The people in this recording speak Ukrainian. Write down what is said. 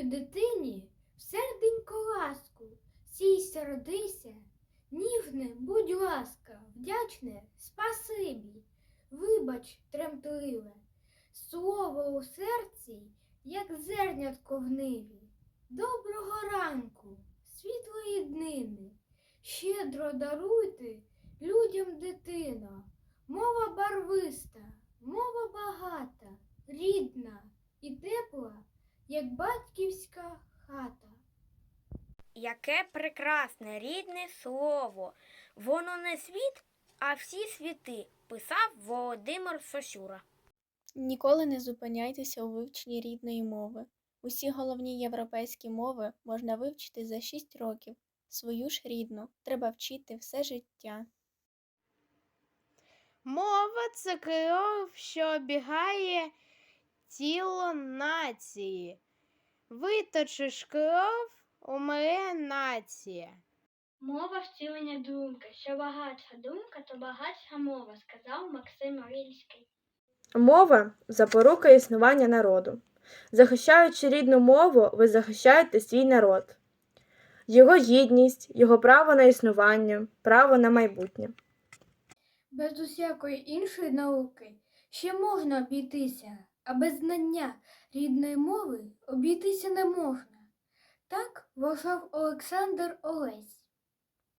Дарую дитині серденько ласку, сійся, родися, ніжне, будь ласка, вдячне, спасибі, вибач, тремтливе, слово у серці, як зернятко в ниві. Доброго ранку, світлої днини, щедро даруйте людям дитино, мова барвиста, мова багата, рідна і тепла, як батьківська хата. Яке прекрасне рідне слово. Воно не світ, а всі світи, писав Володимир Сосюра. Ніколи не зупиняйтеся у вивченні рідної мови. Усі головні європейські мови можна вивчити за 6 років. Свою ж рідну треба вчити все життя. Мова це кров, що обігає тіло нації. Виточиш кров, умре нація. Мова втілення думки. Що багатша думка, то багатша мова, сказав Максим Рильський. Мова запорука існування народу. Захищаючи рідну мову, ви захищаєте свій народ, його гідність, його право на існування, право на майбутнє. Без усякої іншої науки ще можна обійтися, а без знання рідної мови обійтися не можна. Так вважав Олександр Олесь.